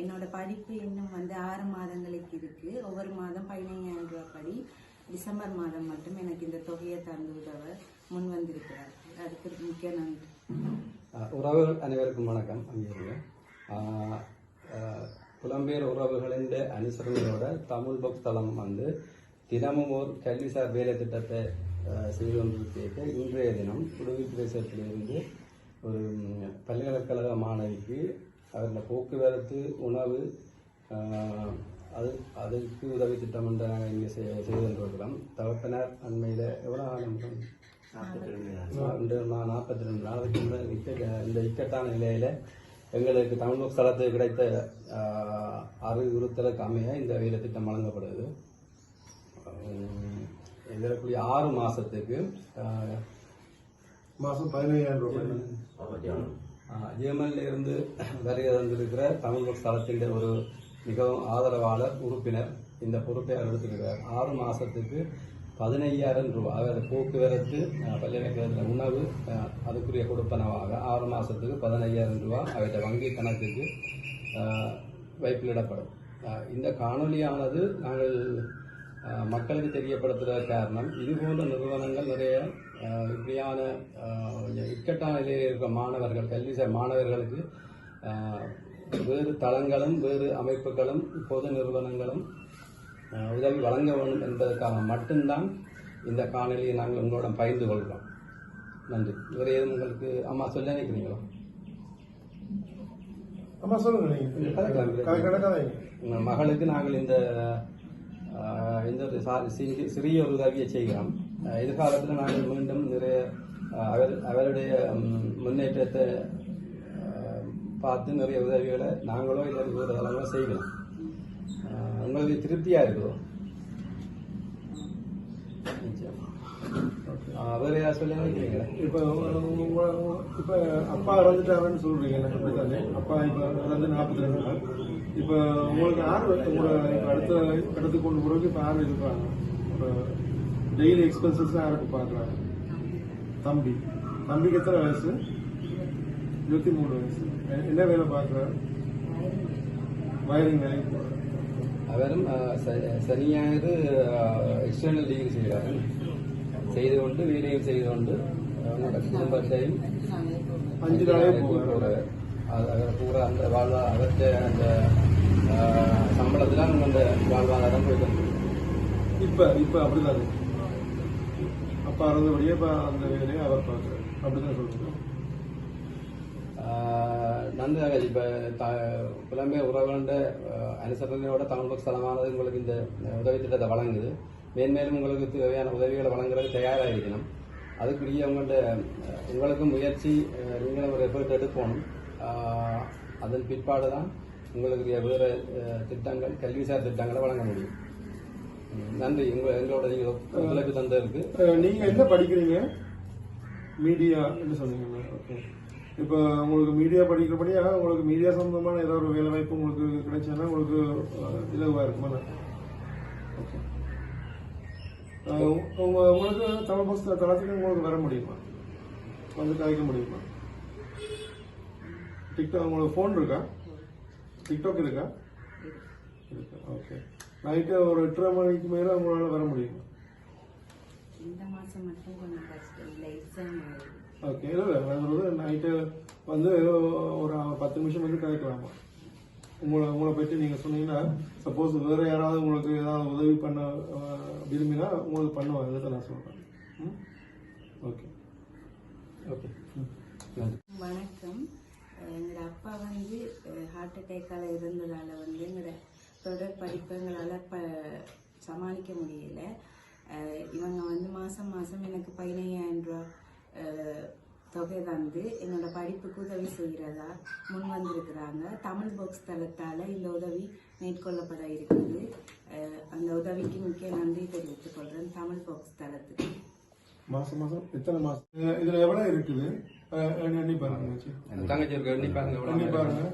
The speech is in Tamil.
என்னோட படிப்பு இன்னும் வந்து ஆறு மாதங்களுக்கு இருக்கு. ஒவ்வொரு மாதம் பதினைஞ்சாயிரம் ரூபாய் படி. டிசம்பர் மாதம் மட்டும் எனக்கு இந்த தொகையை தந்து உதவ முன் வந்திருக்கிறார். அதுக்கு மிக்க நன்றி. உறவுகள் அனைவருக்கும் வணக்கம். புலம்பெயர் உறவுகளின் அனுசரணையோட தமிழ் புக் தளம் வந்து தினமும் ஒரு கல்விசார் வேலை திட்டத்தை செய்து கொண்டிருக்க இன்றைய தினம் உடுவி பிரதேசத்திலிருந்து ஒரு பல்கலைக்கழக மாணவிக்கு அவர்கள் போக்குவரத்து உணவு அது அதுக்கு உதவி திட்டம் என்று நாங்கள் இங்கே செய் செய்து கொண்டிருக்கிறோம் தகப்பனார் அண்மையில் எவ்வளோ நான் நாற்பத்தி ரெண்டு நாளைக்கு இந்த இக்க இந்த இக்கட்டான நிலையில எங்களுக்கு தமிழ் ஸ்தலத்துக்கு கிடைத்த அறிவுறுத்தலுக்கு அமைய இந்த வேலை திட்டம் வழங்கப்படுது. இதற்குரிய ஆறு மாசத்துக்கு ஆஹ், மாசம் பதினையாயிரம் ரூபாய். ஆஹ், இருந்து வருகை தந்திருக்கிற தமிழ் ஸ்தலத்தின் ஒரு மிகவும் ஆதரவாளர் உறுப்பினர் இந்த பொறுப்பை அவர் எடுத்திருக்கிறார். ஆறு மாதத்துக்கு பதினையாயிரம் ரூபாய் அதாவது போக்குவரத்து பள்ளி பல்கலைக்கழகத்தில் உணவு அதுக்குரிய கொடுப்பனவாக ஆறு மாதத்துக்கு பதினையாயிரம் ரூபாய் அவற்றை வங்கி கணக்குக்கு வைப்பிலிடப்படும். இந்த காணொளியானது நாங்கள் மக்களுக்கு தெரியப்படுத்துகிற காரணம் இது போன்ற நிறுவனங்கள் நிறைய இப்படியான இக்கட்டான நிலையில் இருக்கிற மாணவர்கள் கல்வி மாணவர்களுக்கு வேறு தளங்களும் வேறு அமைப்புகளும் பொது நிறுவனங்களும் உதவி வழங்க வேண்டும் என்பதற்காக மட்டும்தான் இந்த காணொலியை நாங்கள் உங்களிடம் பகிர்ந்து கொள்கிறோம். நன்றி. வேறு ஏதும் உங்களுக்கு அம்மா சொல்ல நினைக்கிறீங்களா? அம்மா சொல்லுங்க மகளுக்கு நாங்கள் இந்த இந்த ஒரு சிறிய ஒரு உதவியை செய்கிறோம் எதிர்காலத்தில் நாங்கள் மீண்டும் நிறைய அவர் அவருடைய முன்னேற்றத்தை பார்த்து நிறைய உதவிகளை நாங்களோ இல்லை வேறு தளங்களோ செய்கிறோம் உங்களுக்கு திருப்தியாக இருக்குதோ வேறு ஏதாவது சொல்ல நினைக்கிறீங்களா இப்ப இப்ப அப்பா இறந்துட்டாருன்னு சொல்றீங்க எனக்கு அப்படித்தானே அப்பா இப்ப இறந்து நாற்பத்தி ரெண்டு நாள். இப்ப உங்களுக்கு யார் உங்களை இப்ப அடுத்த இடத்துக்கு கொண்டு போறதுக்கு இப்ப யார் இருக்காங்க டெய்லி எக்ஸ்பென்சஸ் யாருக்கு பாக்குறாங்க தம்பி. தம்பிக்கு எத்தனை வயசு? இருபத்தி மூணு வயசு. என்ன வேலை பாக்குறாரு வயரிங் வேலைக்கு போறாரு அவரும் ஆஹ், ச- சனி ஞாயிறு எக்ஸ்டர்னல் டிகிரி செய்கிறார் செய்து கொண்டு வீடியும் செய்து கொண்டு குடும்பத்தையும் அஞ்சு நாளே போவார் போகிறார் அவர் பூரா அந்த வாழ்வா அவர்கிட்ட அந்த சம்பளத்துல அவங்க அந்த வாழ்வாதாரம் போயிட்டு இப்ப இப்ப அப்படிதானே அப்பா இறந்தபடியே இப்ப அந்த வேலையை அவர் பார்க்கிறார். அப்படிதான் சொல்றீங்க ஆஹ், நன்றாக இப்போ புலம்பெயர் உறவுகள அனுசரணையோட தமிழ் ஸ்தலமானது உங்களுக்கு இந்த உதவி திட்டத்தை வழங்குது. மேன்மேலும் உங்களுக்கு தேவையான உதவிகளை வழங்குறது தயாராக இருக்கணும் அதுக்குரிய உங்கள்கிட்ட உங்களுக்கும் முயற்சி நீங்களும் ஒரு எஃபர்ட் எடுக்கணும். அதன் பிற்பாடு தான் உங்களுக்கு வேறு திட்டங்கள் கல்விசார் திட்டங்களை வழங்க முடியும். நன்றி. உங்க எங்களோட நீங்கள் ஒத்துழைப்பு தந்ததற்கு. அஹ் நீங்க என்ன படிக்கிறீங்க? மீடியா என்ன சொன்னீங்க? ஓகே. இப்போ உங்களுக்கு மீடியா படிக்கிறபடியா உங்களுக்கு மீடியா சம்பந்தமான ஏதாவது ஒரு வேலை வாய்ப்பு உங்களுக்கு கிடைச்சதுன்னா உங்களுக்கு இலகுவா இருக்குமா? ஓகே உங்க உங்களுக்கு தமிழ் புஸ்தக தளத்துக்கு உங்களுக்கு வர முடியுமா? வந்து கதைக்க முடியுமா? டிக்டாக் உங்களுக்கு ஃபோன் இருக்கா? டிக்டாக் இருக்கா? இருக்கு. ஓகே நைட்டு ஒரு எட்டரை மணிக்கு மேலே உங்களால் வர முடியுமா? இந்த மாசம் மட்டும் கொஞ்சம் கஷ்டம். இல்லை எக்ஸாம் ஓகே இல்லை சொல்றது நைட்டு வந்து ஒரு பத்து நிமிஷம் வந்து கதைக்கலாமா. உங்களை உங்களை பற்றி நீங்கள் சொன்னீங்கன்னா சப்போஸ் வேற யாராவது உங்களுக்கு ஏதாவது உதவி பண்ண விரும்பினா உங்களுக்கு பண்ணுவாங்க. இதை நான் சொல்கிறேன் ம்? ஓகே ஓகே வணக்கம். அஹ் எங்களோட அப்பா வந்து ஹார்ட் அட்டேக்கால இருந்ததால வந்து எங்களோட தொடர் படிப்பு எங்களால் ப சமாளிக்க முடியல. இவங்க வந்து மாசம் மாசம் எனக்கு பதினையாயிரம் ரூபா தொகை தந்து என்னோட படிப்புக்கு உதவி செய்கிறதா முன் வந்திருக்கிறாங்க. தமிழ் பாக்ஸ் தளத்தால் இந்த உதவி மேற்கொள்ளப்பட இருக்குது அந்த உதவிக்கு முக்கிய நன்றி தெரிவித்துக் கொள்கிறேன் தமிழ் பாக்ஸ் தளத்துக்கு. மாசம் மாசம்? எத்தனை மாசம்? இதுல எவ்வளவு இருக்குது? எண்ணி பாருங்க. தங்கச்சி ஒரு எண்ணி பாருங்க எண்ணி பாருங்க.